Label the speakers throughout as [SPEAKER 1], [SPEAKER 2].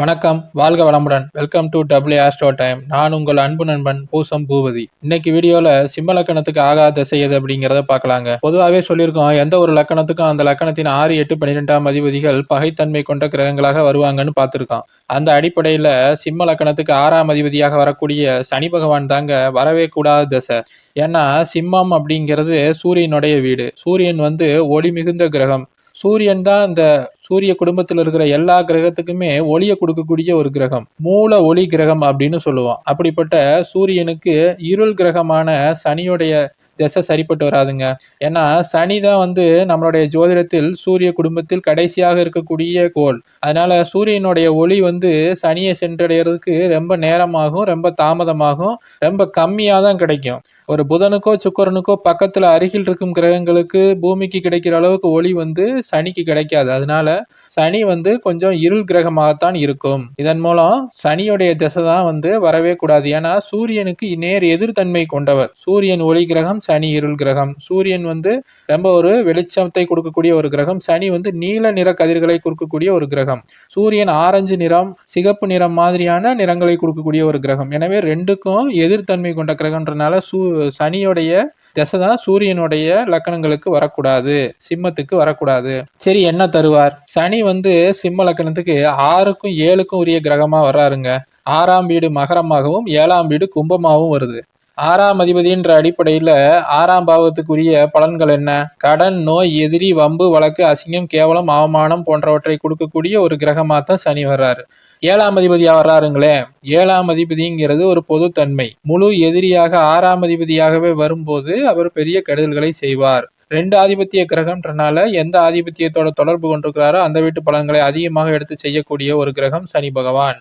[SPEAKER 1] வணக்கம் வாழ்க வளமுடன். Welcome to W astro time நான் உங்கள் அன்பு நண்பன் பூசம் பூபதி. இன்னைக்கு வீடியோல சிம்ம லக்கணத்துக்கு ஆகா திசை எது அப்படிங்கிறத பார்க்கலாங்க. பொதுவாகவே சொல்லியிருக்கோம் எந்த ஒரு லக்கணத்துக்கும் அந்த லக்கணத்தின் ஆறு எட்டு பன்னிரெண்டாம் அதிபதிகள் பகைத்தன்மை கொண்ட கிரகங்களாக வருவாங்கன்னு பார்த்துருக்கோம். அந்த அடிப்படையில சிம்ம லக்கணத்துக்கு ஆறாம் அதிபதியாக வரக்கூடிய சனி பகவான் தாங்க வரவே கூடாத திசை. ஏன்னா சிம்மம் அப்படிங்கிறது சூரியனுடைய வீடு. சூரியன் வந்து ஒளி மிகுந்த கிரகம். சூரியன் தான் இந்த சூரிய குடும்பத்தில் இருக்கிற எல்லா கிரகத்துக்குமே ஒளியை கொடுக்கக்கூடிய ஒரு கிரகம் மூல ஒளி கிரகம் அப்படின்னு சொல்லுவோம். அப்படிப்பட்ட சூரியனுக்கு இருள் கிரகமான சனியுடைய திசை சரிப்பட்டு வராதுங்க. ஏன்னா சனி தான் வந்து நம்மளுடைய ஜோதிடத்தில் சூரிய குடும்பத்தில் கடைசியாக இருக்கக்கூடிய கோள். அதனால சூரியனுடைய ஒளி வந்து சனியை சென்றடைகிறதுக்கு ரொம்ப நேரமாகும் ரொம்ப தாமதமாகும் ரொம்ப கம்மியாக தான் கிடைக்கும். ஒரு புதனுக்கோ சுக்கரனுக்கோ பக்கத்தில் அருகில் இருக்கும் கிரகங்களுக்கு பூமிக்கு கிடைக்கிற அளவுக்கு ஒளி வந்து சனிக்கு கிடைக்காது. அதனால சனி வந்து கொஞ்சம் இருள் கிரகமாகத்தான் இருக்கும். இதன் மூலம் சனியுடைய திசை தான் வந்து வரவே கூடாது. ஏன்னா சூரியனுக்கு நேர் எதிர்த்தன்மை கொண்டவர். சூரியன் ஒளி கிரகம் சனி இருள் கிரகம். சூரியன் வந்து ரொம்ப ஒரு வெளிச்சத்தை கொடுக்கக்கூடிய ஒரு கிரகம். சனி வந்து நீல நிற கதிர்களை கொடுக்கக்கூடிய ஒரு கிரகம். சூரியன் ஆரஞ்சு நிறம் சிகப்பு நிறம் மாதிரியான நிறங்களை கொடுக்கக்கூடிய ஒரு கிரகம். எனவே ரெண்டுக்கும் எதிர்த்தன்மை கொண்ட கிரகம்ன்றனால சூ சனியுடைய திசை தான் சூரியனுடைய லக்கணங்களுக்கு வரக்கூடாது சிம்மத்துக்கு வரக்கூடாது. சரி என்ன தருவார்? சனி வந்து சிம்ம லக்கணத்துக்கு ஆறுக்கும் ஏழுக்கும் உரிய கிரகமா வர்றாருங்க. ஆறாம் வீடு மகரமாகவும் ஏழாம் வீடு கும்பமாகவும் வருது. ஆறாம் அதிபதின்ற அடிப்படையில ஆறாம் பாவத்துக்குரிய பலன்கள் என்ன? கடன் நோய் எதிரி வம்பு வழக்கு அசிங்கம் கேவலம் அவமானம் போன்றவற்றை கொடுக்கக்கூடிய ஒரு கிரகமாக தான் சனி வர்றாரு. ஏழாம் அதிபதியாக வர்றாருங்களே ஏழாம் அதிபதிங்கிறது ஒரு பொதுத்தன்மை முழு எதிரியாக ஆறாம் அதிபதியாகவே வரும்போது அவர் பெரிய கெடுதல்களை செய்வார். ரெண்டு ஆதிபத்திய கிரகம்ன்றனால எந்த ஆதிபத்தியத்தோட தொடர்பு கொண்டிருக்கிறாரோ அந்த வீட்டு பலன்களை அதிகமாக எடுத்து செய்யக்கூடிய ஒரு கிரகம் சனி பகவான்.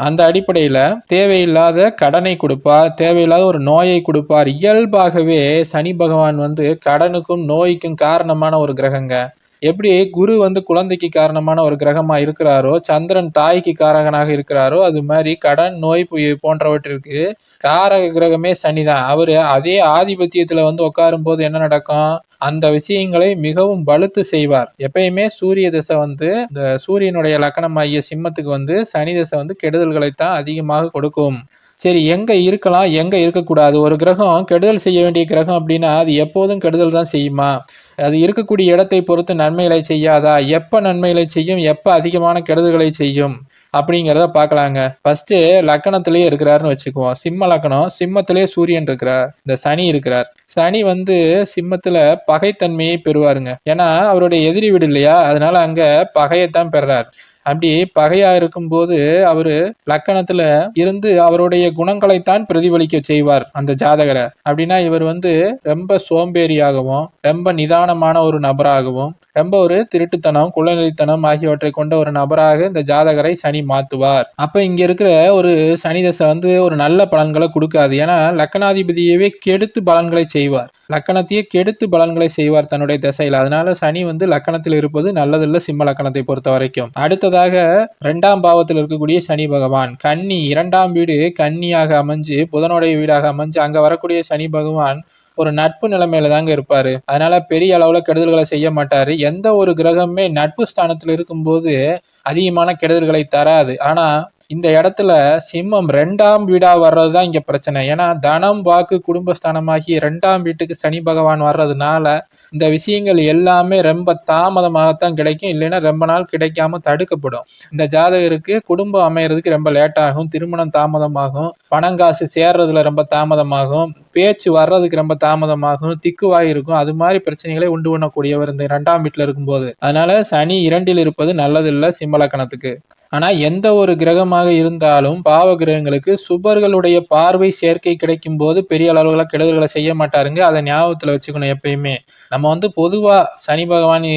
[SPEAKER 1] அந்த அடிப்படையில தேவையில்லாத கடனை கொடுப்பார் தேவையில்லாத ஒரு நோயை கொடுப்பார். இயல்பாகவே சனி பகவான் வந்து கடனுக்கும் நோய்க்கும் காரணமான ஒரு கிரகங்க. எப்படி குரு வந்து குழந்தைக்கு காரணமான ஒரு கிரகமா இருக்கிறாரோ சந்திரன் தாய்க்கு காரகனாக இருக்கிறாரோ அது மாதிரி கடன் நோய் போன்றவற்றிற்கு காரக கிரகமே சனிதான். அவரு அதே ஆதிபத்தியத்துல வந்து உட்காரும் போது என்ன நடக்கும்? அந்த விஷயங்களை மிகவும் வலுத்து செய்வார். எப்பயுமே சூரிய தசை வந்து இந்த சூரியனுடைய லக்கணமாகிய சிம்மத்துக்கு வந்து சனி தசை வந்து கெடுதல்களைத்தான் அதிகமாக கொடுக்கும். சரி எங்கே இருக்கலாம் எங்கே இருக்கக்கூடாது? ஒரு கிரகம் கெடுதல் செய்ய வேண்டிய கிரகம் அப்படின்னா அது எப்போதும் கெடுதல் தான் செய்யுமா? அது இருக்கக்கூடிய இடத்தை பொறுத்து நன்மைகளை செய்யாதா? எப்போ நன்மைகளை செய்யும்? எப்போ அதிகமான கெடுதல்களை செய்யும்? அப்படிங்கிறத பார்க்கலாங்க. ஃபர்ஸ்ட்டு லக்கணத்திலேயே இருக்கிறாருன்னு வச்சுக்குவோம். சிம்ம லக்கணம் சிம்மத்திலேயே சூரியன் இருக்கிறார். இந்த சனி இருக்கிறார். சனி வந்து சிம்மத்துல பகைத்தன்மையை பெறுவாருங்க. ஏன்னா அவருடைய எதிரி வீடு இல்லையா? அதனால அங்கே பகையைத்தான் பெறார். அப்படி பகையா இருக்கும்போது அவரு லக்கணத்துல இருந்து அவருடைய குணங்களைத்தான் பிரதிபலிக்க செய்வார் அந்த ஜாதகரை. அப்படின்னா இவர் வந்து ரொம்ப சோம்பேறியாகவும் ரொம்ப நிதானமான ஒரு நபராகவும் ரொம்ப ஒரு திருட்டுத்தனம் குழந்தைத்தனம் ஆகியவற்றை கொண்ட ஒரு நபராக இந்த ஜாதகரை சனி மாத்துவார். அப்ப இங்க இருக்கிற ஒரு சனி தசை வந்து ஒரு நல்ல பலன்களை கொடுக்காது. ஏன்னா லக்கணாதிபதியவே கெடுத்து பலன்களை செய்வார். லக்கணத்தையே கெடுத்து பலன்களை செய்வார் தன்னுடைய திசையில். அதனால சனி வந்து லக்கணத்தில் இருப்பது நல்லதில்ல சிம்ம லக்கணத்தை பொறுத்த வரைக்கும். அடுத்ததாக இரண்டாம் பாவத்தில் இருக்கக்கூடிய சனி பகவான். கன்னி இரண்டாம் வீடு கன்னியாக அமைஞ்சு புதனுடைய வீடாக அமைஞ்சு அங்க வரக்கூடிய சனி பகவான் ஒரு நட்பு நிலைமையில தாங்க இருப்பாரு. அதனால பெரிய அளவுல கெடுதல்களை செய்ய மாட்டாரு. எந்த ஒரு கிரகமே நட்பு ஸ்தானத்துல இருக்கும்போது அதிகமான கெடுதல்களை தராது. ஆனா இந்த இடத்துல சிம்மம் ரெண்டாம் வீடா வர்றதுதான் இங்க பிரச்சனை. ஏன்னா தனம் வாக்கு குடும்பஸ்தானமாகி ரெண்டாம் வீட்டுக்கு சனி பகவான் வர்றதுனால இந்த விஷயங்கள் எல்லாமே ரொம்ப தாமதமாகத்தான் கிடைக்கும். இல்லைன்னா ரொம்ப நாள் கிடைக்காம தடுக்கப்படும். இந்த ஜாதகருக்கு குடும்பம் அமையறதுக்கு ரொம்ப லேட் ஆகும். திருமணம் தாமதமாகும். பணங்காசு சேர்றதுல ரொம்ப தாமதமாகும். பேச்சு வர்றதுக்கு ரொம்ப தாமதமாகும். திக்குவாய் இருக்கும். அது மாதிரி பிரச்சனைகளை உண்டு பண்ணக்கூடியவர் இந்த இரண்டாம் வீட்டுல இருக்கும்போது. அதனால சனி இரண்டில் இருப்பது நல்லதில்லை சிம்மலக்கணத்துக்கு ஆனா எந்த ஒரு கிரகமாக இருந்தாலும் பாவ கிரகங்களுக்கு சுபர்களுடைய பார்வை சேர்க்கை கிடைக்கும் போது பெரிய அளவுகளை கெடுதல்களை செய்ய மாட்டாருங்க. அதை ஞாபகத்துல வச்சுக்கணும் எப்பயுமே. நம்ம வந்து பொதுவா சனி பகவான்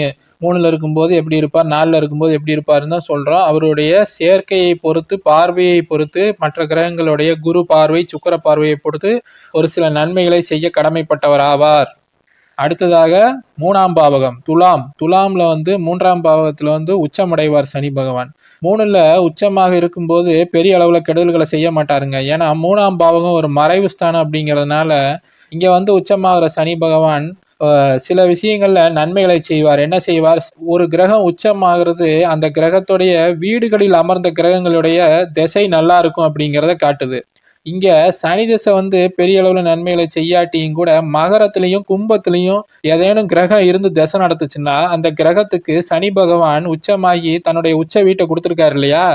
[SPEAKER 1] மூணுல இருக்கும்போது எப்படி இருப்பார் நாலுல இருக்கும்போது எப்படி இருப்பாருன்னு தான் சொல்றோம். அவருடைய சேர்க்கையை பொறுத்து பார்வையை பொறுத்து மற்ற கிரகங்களுடைய குரு பார்வை சுக்கர பார்வையை பொறுத்து ஒரு சில நன்மைகளை செய்ய கடமைப்பட்டவர் ஆவார். அடுத்ததாக மூணாம் பாவகம் துலாம். துலாம்ல வந்து மூன்றாம் பாவகத்துல வந்து உச்சமடைவார் சனி பகவான். மூணுல உச்சமாக இருக்கும்போது பெரிய அளவுல கெடுதல்களை செய்ய மாட்டாருங்க. ஏன்னா மூணாம் பாவகம் ஒரு மறைவு ஸ்தானம் அப்படிங்கிறதுனால இங்க வந்து உச்சமாகிற சனி பகவான் சில விஷயங்கள்ல நன்மைகளை செய்வார். என்ன செய்வார்? ஒரு கிரகம் உச்சமாகிறது அந்த கிரகத்துடைய வீடுகளில் அமர்ந்த கிரகங்களுடைய திசை நல்லா இருக்கும் அப்படிங்கிறத காட்டுது. இங்க சனி திசை வந்து பெரிய அளவுல நன்மைகளை செய்யாட்டியும் கூட மகரத்திலையும் கும்பத்திலையும் ஏதேனும் கிரகம் இருந்து திசை நடத்துச்சுன்னா அந்த கிரகத்துக்கு சனி பகவான் உச்சமாகி தன்னுடைய உச்ச வீட்டை கொடுத்துருக்காரு இல்லையா?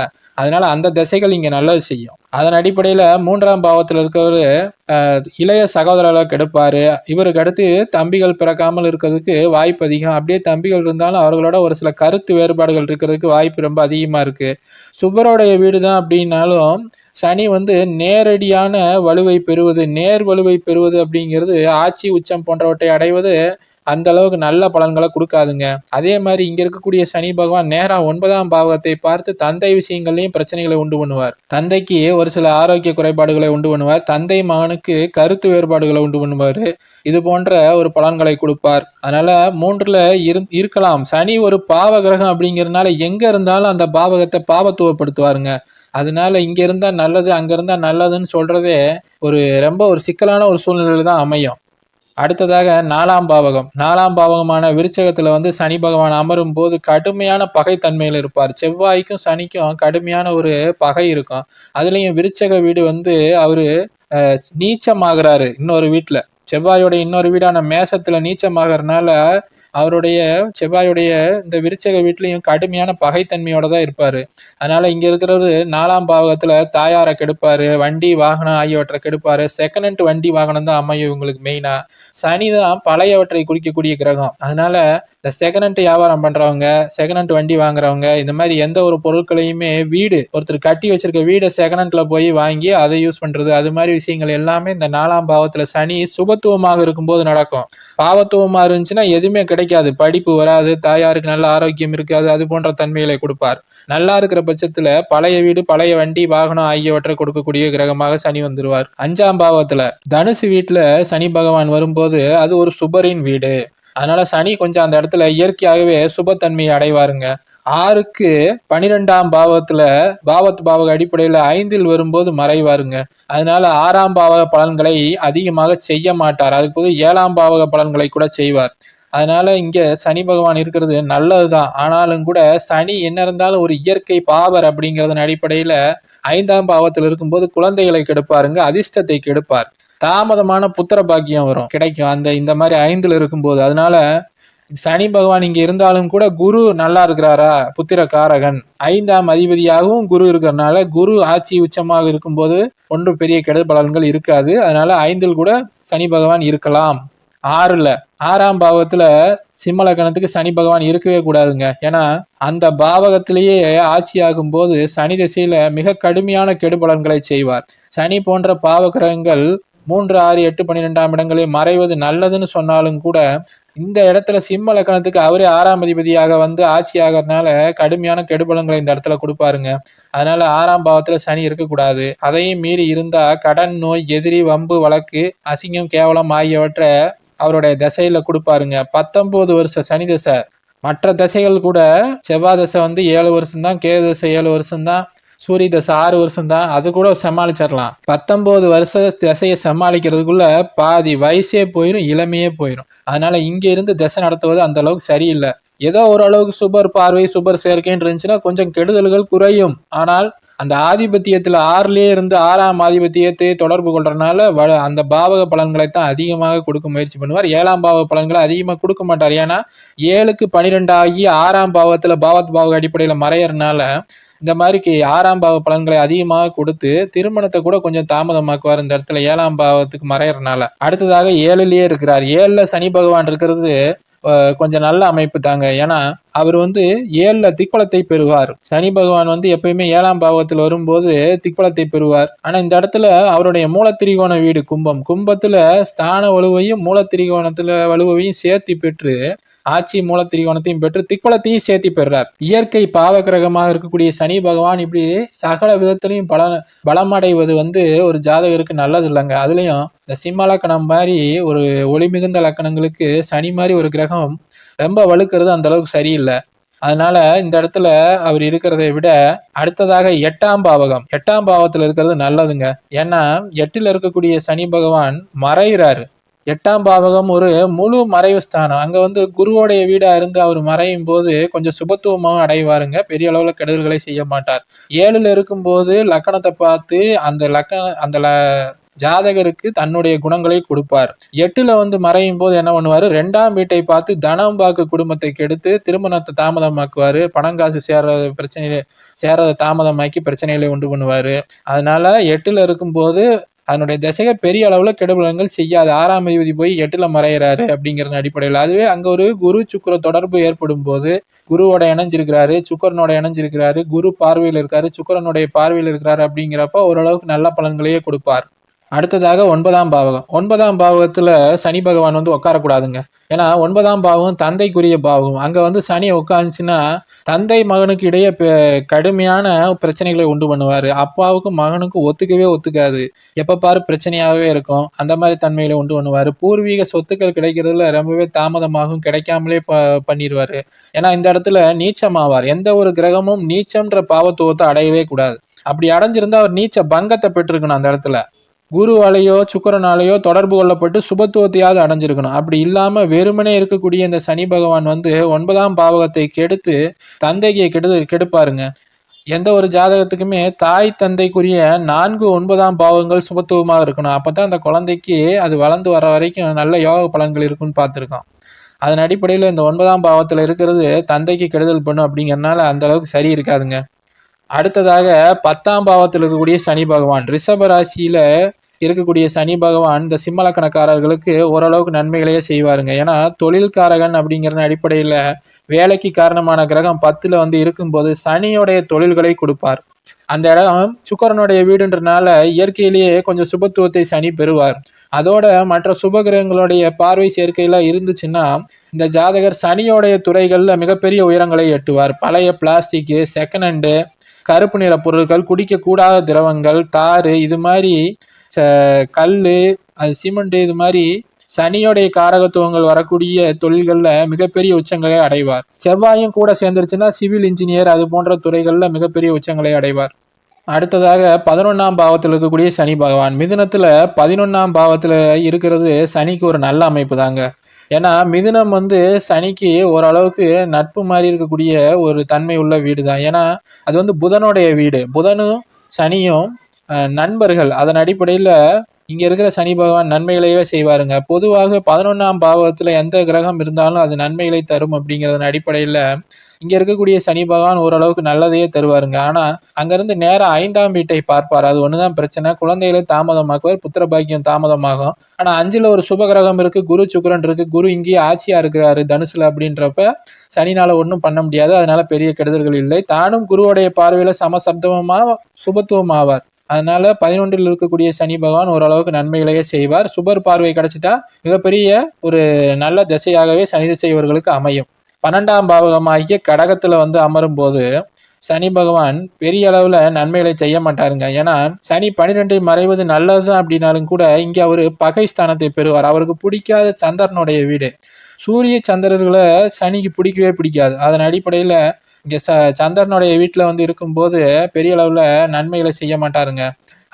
[SPEAKER 1] அதனால அந்த திசைகள் இங்க நல்லது செய்யும். அதன் அடிப்படையில மூன்றாம் பாவத்தில் இருக்கிறவர் இளைய சகோதரர்களை கெடுப்பாரு. இவருக்கு அடுத்து தம்பிகள் பிறக்காமல் இருக்கிறதுக்கு வாய்ப்பு அதிகம். அப்படியே தம்பிகள் இருந்தாலும் அவர்களோட ஒரு சில கருத்து வேறுபாடுகள் இருக்கிறதுக்கு வாய்ப்பு ரொம்ப அதிகமா இருக்கு. சுபருடைய வீடு தான் அப்படின்னாலும் சனி வந்து நேரடியான வலுவை பெறுவது நேர் வலுவை பெறுவது அப்படிங்கிறது ஆட்சி உச்சம் போன்றவற்றை அடைவது அந்த அளவுக்கு நல்ல பலன்களை கொடுக்காதுங்க. அதே மாதிரி இங்க இருக்கக்கூடிய சனி பகவான் நேரா ஒன்பதாம் பாவத்தை பார்த்து தந்தை விஷயங்கள்லயும் பிரச்சனைகளை உண்டு பண்ணுவார். தந்தைக்கு ஒரு சில ஆரோக்கிய குறைபாடுகளை உண்டு பண்ணுவார். தந்தை மகனுக்கு கருத்து வேறுபாடுகளை உண்டு பண்ணுவார். இது போன்ற ஒரு பலன்களை கொடுப்பார். அதனால மூன்றுல இரு இருக்கலாம். சனி ஒரு பாவ கிரகம் அப்படிங்கிறதுனால எங்க இருந்தாலும் அந்த பாவகத்தை பாவத்துவப்படுத்துவாருங்க. அதனால இங்க இருந்தா நல்லது அங்க இருந்தா நல்லதுன்னு சொல்றதே ஒரு ரொம்ப ஒரு சிக்கலான ஒரு சூழ்நிலையில தான் அமையும். அடுத்ததாக நாலாம் பாவகம். நாலாம் பாவகமான விருச்சகத்துல வந்து சனி பகவான் அமரும் போது கடுமையான பகைத்தன்மையில் இருப்பார். செவ்வாய்க்கும் சனிக்கும் கடுமையான ஒரு பகை இருக்கும். அதுலயும் விருச்சக வீடு வந்து அவரு நீச்சமாகறாரு இன்னொரு வீட்டுல செவ்வாயோட இன்னொரு வீடான மேசத்துல நீச்சமாகறனால அவருடைய செவ்வாயுடைய இந்த விருச்சக வீட்லையும் கடுமையான பகைத்தன்மையோட தான் இருப்பாரு. அதனால இங்க இருக்கிறவரு நாலாம் பாவகத்துல தாயாரை கெடுப்பாரு வண்டி வாகனம் ஆகியவற்றை கெடுப்பாரு. செகண்ட் ஹேண்ட் வண்டி வாகனம் தான் அமையும் இவங்களுக்கு மெயினா சனி தான் பழையவற்றை குறிக்கக்கூடிய கிரகம். அதனால இந்த செகண்ட் ஹேண்ட் வியாபாரம் பண்றவங்க செகண்ட் ஹேண்ட் வண்டி வாங்குறவங்க இந்த மாதிரி எந்த ஒரு பொருட்களையுமே வீடு ஒருத்தர் கட்டி வச்சிருக்க வீடை செகண்ட் ஹேண்ட்ல போய் வாங்கி அதை யூஸ் பண்றது அது மாதிரி விஷயங்கள் எல்லாமே இந்த நாலாம் பாவத்துல சனி சுபத்துவமாக இருக்கும்போது நடக்கும். பாவத்துவமா இருந்துச்சுன்னா எதுவுமே கிடைக்காது. படிப்பு வராது தாயாருக்கு நல்ல ஆரோக்கியம் இருக்காது அது போன்ற தன்மைகளை கொடுப்பார். நல்லா இருக்கிற பட்சத்துல பழைய வீடு பழைய வண்டி வாகனம் ஆகியவற்றை கொடுக்கக்கூடிய கிரகமாக சனி வந்துருவார். அஞ்சாம் பாவத்துல தனுசு வீட்டுல சனி பகவான் வரும்போது போது அது ஒரு சுபரின் வீடு. அதனால சனி கொஞ்சம் அந்த இடத்துல இயற்கையாகவே சுபத்தன்மையை அடைவாருங்க. ஆறுக்கு பனிரெண்டாம் பாவத்துல பாவத் பாவக அடிப்படையில ஐந்தில் வரும்போது மறைவாருங்க. அதனால ஆறாம் பாவக பலன்களை அதிகமாக செய்ய மாட்டார். அதுக்கு போது ஏழாம் பாவக பலன்களை கூட செய்வார். அதனால இங்க சனி பகவான் இருக்கிறது நல்லதுதான். ஆனாலும் கூட சனி என்ன இருந்தாலும் ஒரு இயற்கை பாவர் அப்படிங்கறதன் அடிப்படையில ஐந்தாம் பாவத்தில் இருக்கும்போது குழந்தைகளை கெடுப்பாருங்க அதிர்ஷ்டத்தை கெடுப்பார். தாமதமான புத்திர பாக்கியம் வரும். கிடைக்கும். அந்த இந்த மாதிரி ஐந்துல இருக்கும்போது அதனால சனி பகவான் இங்க இருந்தாலும் கூட குரு நல்லா இருக்கிறாரா? புத்திர காரகன் ஐந்தாம் அதிபதியாகவும் குரு இருக்கிறதுனால குரு ஆட்சி உச்சமாக இருக்கும்போது ஒன்றும் பெரிய கெடுதல் பலன்கள் இருக்காது. அதனால ஐந்தில் கூட சனி பகவான் இருக்கலாம். ஆறுல ஆறாம் பாவத்துல சிம்ம லக்னத்துக்கு சனி பகவான் இருக்கவே கூடாதுங்க. ஏன்னா அந்த பாவகத்திலேயே ஆட்சி ஆகும் போது சனி திசையில மிக கடுமையான கெடுபலன்களை செய்வார். சனி போன்ற பாவ கிரகங்கள் மூன்று ஆறு எட்டு பன்னிரெண்டாம் இடங்களில் மறைவது நல்லதுன்னு சொன்னாலும் கூட இந்த இடத்துல சிம்ம லக்கணத்துக்கு அவரே ஆறாம் அதிபதியாக வந்து ஆட்சி ஆகிறதுனால கடுமையான கெடுபலங்களை இந்த இடத்துல கொடுப்பாருங்க. அதனால ஆறாம் பாவத்துல சனி இருக்கக்கூடாது. அதையும் மீறி இருந்தா கடன் நோய் எதிரி வம்பு வழக்கு அசிங்கம் கேவலம் ஆகியவற்றை அவருடைய திசையில கொடுப்பாருங்க. பத்தொன்பது வருஷ சனி தசை. மற்ற தசைகள் கூட செவ்வாய் தசை வந்து ஏழு வருஷம்தான் கேது தசை ஏழு வருஷம்தான் சூரிய தசை ஆறு வருஷம் தான் அது கூட சமாளிச்சிடலாம் பத்தொம்போது வருஷ திசையை சமாளிக்கிறதுக்குள்ள பாதி வயசே போயிடும் இளமையே போயிடும் அதனால இங்க இருந்து திசை நடத்துவது அந்த அளவுக்கு சரியில்லை. ஏதோ ஓரளவுக்கு சுபர் பார்வை சுபர் சேர்க்கைன்னு இருந்துச்சுன்னா கொஞ்சம் கெடுதல்கள் குறையும். ஆனால் அந்த ஆதிபத்தியத்தில் ஆறுலேயே இருந்து ஆறாம் ஆதிபத்தியத்தை தொடர்பு கொள்றதுனால வ- அந்த பாவக பலன்களை தான் அதிகமாக கொடுக்க முயற்சி பண்ணுவார். ஏழாம் பாவ பலன்களை அதிகமாக கொடுக்க மாட்டார். ஏன்னா ஏழுக்கு பன்னிரெண்டு ஆகி ஆறாம் பாவத்தில் பாவத் பாவக அடிப்படையில் மறையறனால இந்த மாதிரிக்கு ஆறாம் பாவ பலன்களை அதிகமாக கொடுத்து திருமணத்தை கூட கொஞ்சம் தாமதமாக்குவார் இந்த இடத்துல. ஏழாம் பாவத்துக்கு மறையறனால. அடுத்ததாக ஏழுலயே இருக்கிறார். ஏழுல சனி பகவான் இருக்கிறது கொஞ்சம் நல்ல அமைப்பு தாங்க. ஏன்னா அவர் வந்து ஏழுல திக்பலத்தை பெறுவார். சனி பகவான் வந்து எப்பயுமே ஏழாம் பாவத்தில் வரும்போது திக்பலத்தை பெறுவார். ஆனா இந்த இடத்துல அவருடைய மூலத்திரிகோண வீடு கும்பம். கும்பத்துல ஸ்தான வலுவையும் மூலத்திரிகோணத்துல வலுவையும் சேர்த்து பெற்று ஆட்சி மூல திரிகோணத்தையும் பெற்று திக்பலத்தையும் சேர்த்து பெறுறார். இயற்கை பாவ கிரகமாக இருக்கக்கூடிய சனி பகவான் இப்படி சகல விதத்திலையும் பல பலமடைவது வந்து ஒரு ஜாதகருக்கு நல்லது இல்லைங்க அதுலயும் இந்த சிம்ம லக்கணம் மாதிரி ஒரு ஒளி மிகுந்த லக்கணங்களுக்கு சனி மாதிரி ஒரு கிரகம் ரொம்ப வலுக்கிறது அந்த அளவுக்கு சரியில்லை. அதனால இந்த இடத்துல அவர் இருக்கிறதை விட அடுத்ததாக எட்டாம் பாவகம். எட்டாம் பாவத்துல இருக்கிறது நல்லதுங்க. ஏன்னா எட்டில் இருக்கக்கூடிய சனி பகவான் மறைகிறாரு எட்டாம் பாவகம் ஒரு முழு மறைவு ஸ்தானம். அங்கே வந்து குருவோடைய வீடாக இருந்து அவர் மறையும் போது கொஞ்சம் சுபத்துவமாகவும் அடைவாருங்க. பெரிய அளவில் கெடுதல்களை செய்ய மாட்டார். ஏழில் இருக்கும்போது லக்கணத்தை பார்த்து அந்த லக்கண அந்த ல- ஜாதகருக்கு தன்னுடைய குணங்களை கொடுப்பார். எட்டுல வந்து மறையும் போது என்ன பண்ணுவாரு? ரெண்டாம் வீட்டை பார்த்து தனம் பாக்கு குடும்பத்தை கெடுத்து திருமணத்தை தாமதமாக்குவாரு. பணம் காசு சேர பிரச்சனையில சேரத தாமதமாக்கி பிரச்சனைகளை உண்டு பண்ணுவாரு. அதனால எட்டுல இருக்கும்போது அதனுடைய திசையை பெரிய அளவில் கெடுபலங்கள் செய்யாது. ஆறாம் அதிபதி போய் எட்டுல மறையிறாரு அப்படிங்கிற அடிப்படையில். அதுவே அங்கே ஒரு குரு சுக்கிர தொடர்பு ஏற்படும் போது குருவோட இணைஞ்சிருக்கிறாரு சுக்கரனோட இணைஞ்சிருக்கிறாரு குரு பார்வையில் இருக்காரு சுக்கரனுடைய பார்வையில் இருக்கிறாரு அப்படிங்கிறப்ப ஓரளவுக்கு நல்ல பலன்களையே கொடுப்பார். அடுத்ததாக ஒன்பதாம் பாவகம். ஒன்பதாம் பாவகத்துல சனி பகவான் வந்து உட்காரக்கூடாதுங்க. ஏன்னா ஒன்பதாம் பாவகம் தந்தைக்குரிய பாவகம். அங்க வந்து சனி உட்காந்துச்சுன்னா தந்தை மகனுக்கு இடையே பெ- கடுமையான பிரச்சனைகளை உண்டு பண்ணுவாரு. அப்பாவுக்கும் மகனுக்கும் ஒத்துக்கவே ஒத்துக்காது. எப்ப பாரு பிரச்சனையாகவே இருக்கும். அந்த மாதிரி தன்மையில உண்டு பண்ணுவாரு. பூர்வீக சொத்துக்கள் கிடைக்கிறதுல ரொம்பவே தாமதமாகும் கிடைக்காமலே ப பண்ணிடுவாரு ஏன்னா இந்த இடத்துல நீச்சமாவார். எந்த ஒரு கிரகமும் நீச்சம்ன்ற பாவத்துவத்தை அடையவே கூடாது. அப்படி அடைஞ்சிருந்தா அவர் நீச்ச பங்கத்தை பெற்றிருக்கணும் அந்த இடத்துல. குருவாலேயோ சுக்கரனாலேயோ தொடர்பு கொள்ளப்பட்டு சுபத்துவத்தையாவது அடைஞ்சிருக்கணும். அப்படி இல்லாமல் வெறுமனே இருக்கக்கூடிய இந்த சனி பகவான் வந்து ஒன்பதாம் பாவகத்தை கெடுத்து தந்தைக்கு கெடு கெடுப்பாருங்க. எந்த ஒரு ஜாதகத்துக்குமே தாய் தந்தைக்குரிய நான்கு ஒன்பதாம் பாவங்கள் சுபத்துவமாக இருக்கணும். அப்போ தான் அந்த குழந்தைக்கு அது வளர்ந்து வர வரைக்கும் நல்ல யோக பலன்கள் இருக்குன்னு பார்த்துருக்கோம். அதன் அடிப்படையில் இந்த ஒன்பதாம் பாவத்தில் இருக்கிறது தந்தைக்கு கெடுதல் பண்ணும் அப்படிங்கிறனால அந்த அளவுக்கு சரி இருக்காதுங்க. அடுத்ததாக பத்தாம் பாவத்தில் இருக்கக்கூடிய சனி பகவான். ரிஷப ராசியில இருக்கக்கூடிய சனி பகவான் இந்த சிம்மலக்கணக்காரர்களுக்கு ஓரளவுக்கு நன்மைகளையே செய்வாருங்க. ஏன்னா தொழில்காரகன் அப்படிங்கிற அடிப்படையில வேலைக்கு காரணமான கிரகம் பத்துல வந்து இருக்கும்போது சனியோடைய தொழில்களை கொடுப்பார். அந்த இடம் சுக்கரனுடைய வீடுன்றனால இயற்கையிலேயே கொஞ்சம் சுபத்துவத்தை சனி பெறுவார். அதோட மற்ற சுபகிரகங்களுடைய பார்வை சேர்க்கையில இருந்துச்சுன்னா இந்த ஜாதகர் சனியோடைய துறைகள்ல மிகப்பெரிய உயரங்களை எட்டுவார். பழைய பிளாஸ்டிக்கு செகண்ட் ஹேண்டு கருப்பு நிற பொருட்கள் குடிக்கக்கூடாத திரவங்கள் தாறு இது மாதிரி ச- அது சிமெண்ட் இது மாதிரி சனியோடைய காரகத்துவங்கள் வரக்கூடிய தொழில்களில் மிகப்பெரிய உச்சங்களை அடைவார். செவ்வாயும் கூட சேர்ந்துருச்சுன்னா சிவில் இன்ஜினியர் அது போன்ற துறைகளில் மிகப்பெரிய உச்சங்களை அடைவார். அடுத்ததாக பதினொன்னாம் பாவத்தில் இருக்கக்கூடிய சனி பகவான். மிதுனத்தில் பதினொன்னாம் பாவத்தில் இருக்கிறது சனிக்கு ஒரு நல்ல அமைப்பு தாங்க. ஏன்னா மிதுனம் வந்து சனிக்கு ஓரளவுக்கு நட்பு மாதிரி இருக்கக்கூடிய ஒரு தன்மை உள்ள வீடு தான் ஏன்னா அது வந்து புதனுடைய வீடு. புதனும் சனியும் நண்பர்கள். அதன் அடிப்படையில் இங்கே இருக்கிற சனி பகவான் நன்மைகளையே செய்வாருங்க. பொதுவாக பதினொன்றாம் பாவத்தில் எந்த கிரகம் இருந்தாலும் அது நன்மைகளை தரும் அப்படிங்கிறதன் அடிப்படையில் இங்க இருக்கக்கூடிய சனி பகவான் ஓரளவுக்கு நல்லதையே தருவாருங்க. ஆனா அங்கிருந்து நேரம் ஐந்தாம் வீட்டை பார்ப்பார். அது ஒண்ணுதான் பிரச்சனை. குழந்தைகளை தாமதமாக்குவார் புத்திர பாக்கியம் தாமதமாகும். ஆனா அஞ்சுல ஒரு சுப கிரகம் இருக்கு குரு சுக்கரன் இருக்கு குரு இங்கேயே ஆட்சியா இருக்கிறாரு தனுசுல அப்படின்றப்ப சனினால ஒன்றும் பண்ண முடியாது. அதனால பெரிய கெடுதல்கள் இல்லை. தானும் குருவோடைய பார்வையில சமசப்தமா சுபத்துவம் ஆவார் அதனால பதினொன்றில் இருக்கக்கூடிய சனி பகவான் ஓரளவுக்கு நன்மைகளையே செய்வார். சுபர் பார்வை கிடைச்சிட்டா மிகப்பெரிய ஒரு நல்ல திசையாகவே சனி திசைவர்களுக்கு அமையும். பன்னெண்டாம் பாவகமாகிய கடகத்துல வந்து அமரும் போது சனி பகவான் பெரிய அளவுல நன்மைகளை செய்ய மாட்டாருங்க. ஏன்னா சனி பனிரெண்டு மறைவது நல்லதுதான் அப்படின்னாலும் கூட இங்க அவரு பகை ஸ்தானத்தை பெறுவார். அவருக்கு பிடிக்காத சந்திரனுடைய வீடு. சூரிய சந்திரர்களை சனிக்கு பிடிக்கவே பிடிக்காது. அதன் அடிப்படையில இங்க ச சந்திரனுடைய வீட்டுல வந்து இருக்கும்போது பெரிய அளவுல நன்மைகளை செய்ய மாட்டாருங்க.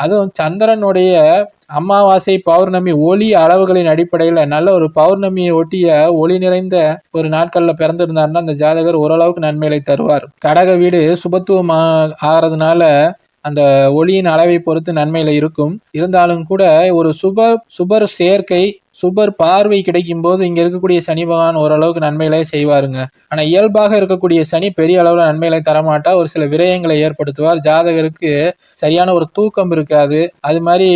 [SPEAKER 1] அதுவும் சந்திரனுடைய அமாவாசை பௌர்ணமி ஒளி அளவுகளின் அடிப்படையில் நல்ல ஒரு பௌர்ணமியை ஒட்டிய ஒளி நிறைந்த ஒரு நாட்களில் பிறந்திருந்தாருன்னா அந்த ஜாதகர் ஓரளவுக்கு நன்மைகளை தருவார். கடக வீடு சுபத்துவம் ஆ- ஆகிறதுனால அந்த ஒளியின் அளவை பொறுத்து நன்மையில இருக்கும். இருந்தாலும் கூட ஒரு சுப சுபர் சேர்க்கை சுபர் பார்வை கிடைக்கும் போது இங்க இருக்கக்கூடிய சனி பகவான் ஓரளவுக்கு நன்மைகளை செய்வாருங்க. ஆனா இயல்பாக இருக்கக்கூடிய சனி பெரிய அளவுல நன்மைகளை தரமாட்டா ஒரு சில விரயங்களை ஏற்படுத்துவார். ஜாதகருக்கு சரியான ஒரு தூக்கம் இருக்காது. அது மாதிரி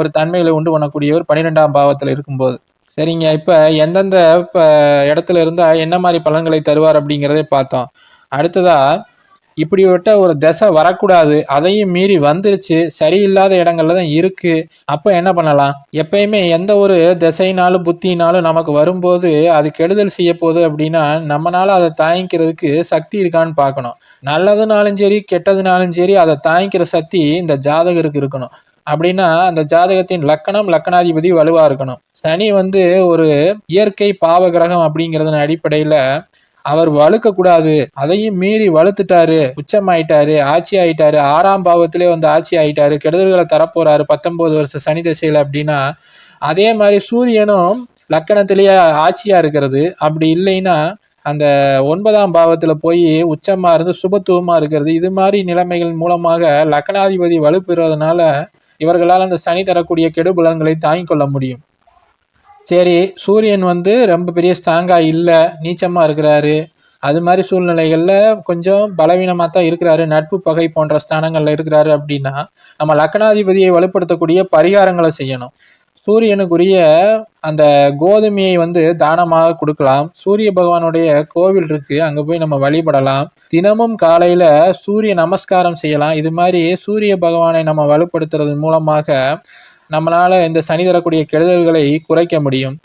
[SPEAKER 1] ஒரு தன்மைகளை உண்டு பண்ணக்கூடியவர் பன்னிரெண்டாம் பாவத்துல இருக்கும்போது. சரிங்க இப்ப எந்தெந்த இப்ப இடத்துல இருந்தா என்ன மாதிரி பலன்களை தருவார் அப்படிங்கிறதே பார்த்தோம். அடுத்ததா இப்படிப்பட்ட ஒரு திசை வரக்கூடாது. அதையும் மீறி வந்துருச்சு. சரியில்லாத இடங்கள்ல தான் இருக்கு. அப்போ என்ன பண்ணலாம்? எப்பயுமே எந்த ஒரு திசைனாலும் புத்தினாலும் நமக்கு வரும்போது அது கெடுதல் செய்ய போகுது அப்படின்னா நம்மளால அதை தாங்கிக்கிறதுக்கு சக்தி இருக்கான்னு பார்க்கணும். நல்லதுனாலும் சரி கெட்டதுனாலும் சரி அதை தாங்கிக்கிற சக்தி இந்த ஜாதகருக்கு இருக்கணும். அப்படின்னா அந்த ஜாதகத்தின் லக்கணம் லக்கணாதிபதி வலுவா இருக்கணும். சனி வந்து ஒரு இயற்கை பாவ கிரகம் அப்படிங்கறதன் அடிப்படையில அவர் வலுக்க கூடாது அதையும் மீறி வலுத்துட்டாரு உச்சமாயிட்டாரு. ஆட்சி ஆயிட்டாரு ஆறாம் பாவத்திலே வந்து ஆட்சி ஆயிட்டாரு கெடுதல்களை தரப்போறாரு பத்தொன்பது வருஷ சனி திசையில அப்படின்னா அதே மாதிரி சூரியனும் லக்கணத்திலேயே ஆட்சியா இருக்கிறது. அப்படி இல்லைன்னா அந்த ஒன்பதாம் பாவத்துல போய் உச்சமா இருந்து சுபத்துவமா இருக்கிறது. இது மாதிரி நிலைமைகள் மூலமாக லக்கணாதிபதி வலுப்பெறுவதனால இவர்களால் அந்த சனி தரக்கூடிய கெடுபலன்களை தாங்கிக் கொள்ள முடியும். சரி சூரியன் வந்து ரொம்ப பெரிய ஸ்ட்ராங்காக இல்லை நீச்சமாக இருக்கிறாரு. அது மாதிரி சூழ்நிலைகளில் கொஞ்சம் பலவீனமாக தான் இருக்கிறாரு. நட்பு பகை போன்ற ஸ்தானங்களில் இருக்கிறாரு அப்படின்னா நம்ம லக்கணாதிபதியை வலுப்படுத்தக்கூடிய பரிகாரங்களை செய்யணும். சூரியனுக்குரிய அந்த கோதுமையை வந்து தானமாக கொடுக்கலாம். சூரிய பகவானுடைய கோவில் இருக்கு அங்கே போய் நம்ம வழிபடலாம். தினமும் காலையில சூரிய நமஸ்காரம் செய்யலாம். இது மாதிரி சூரிய பகவானை நம்ம வலுப்படுத்துறது மூலமாக நம்மளால் இந்த சனி தரக்கூடிய கெடுதல்களை குறைக்க முடியும்.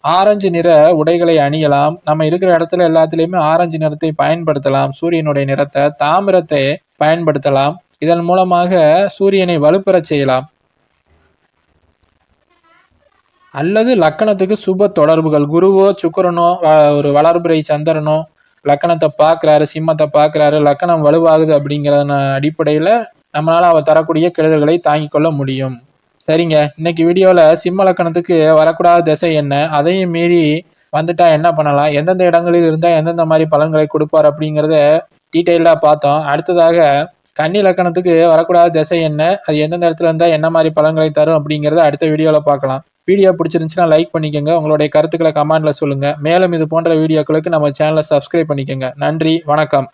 [SPEAKER 1] ஆரஞ்சு நிற உடைகளை அணியலாம். நம்ம இருக்கிற இடத்துல எல்லாத்துலேயுமே ஆரஞ்சு நிறத்தை பயன்படுத்தலாம். சூரியனுடைய நிறத்தை தாமிரத்தை பயன்படுத்தலாம். இதன் மூலமாக சூரியனை வலுப்பெறச் செய்யலாம். அல்லது லக்கணத்துக்கு சுப தொடர்புகள். குருவோ சுக்கரனோ வ- ஒரு வளர்பிறை சந்திரனோ லக்கணத்தை பார்க்குறாரு சிம்மத்தை பார்க்குறாரு லக்கணம் வலுவாகுது அப்படிங்கிறத அடிப்படையில் நம்மளால அவ தரக்கூடிய கெடுதல்களை தாங்கிக் கொள்ள முடியும். சரிங்க. இன்னைக்கு வீடியோவில் சிம்ம லக்கணத்துக்கு வரக்கூடாத திசை என்ன? அதையும் மீறி வந்துட்டா என்ன பண்ணலாம்? எந்தெந்த இடங்களில் இருந்தால் எந்தெந்த மாதிரி பலன்களை கொடுப்பார் அப்படிங்கிறத டீட்டெயிலாக பார்த்தோம். அடுத்ததாக கன்னி லக்கணத்துக்கு வரக்கூடாத திசை என்ன? அது எந்தெந்த இடத்துல இருந்தால் என்ன மாதிரி பலன்களை தரும் அப்படிங்கிறத அடுத்த வீடியோவில் பார்க்கலாம். வீடியோ பிடிச்சிருந்துச்சுன்னா லைக் பண்ணிக்கோங்க. உங்களுடைய கருத்துக்களை கமெண்ட்ல சொல்லுங்க. மேலும் இது போன்ற வீடியோக்களுக்கு நம்ம சேனலை சப்ஸ்கிரைப் பண்ணிக்கோங்க. நன்றி. வணக்கம்.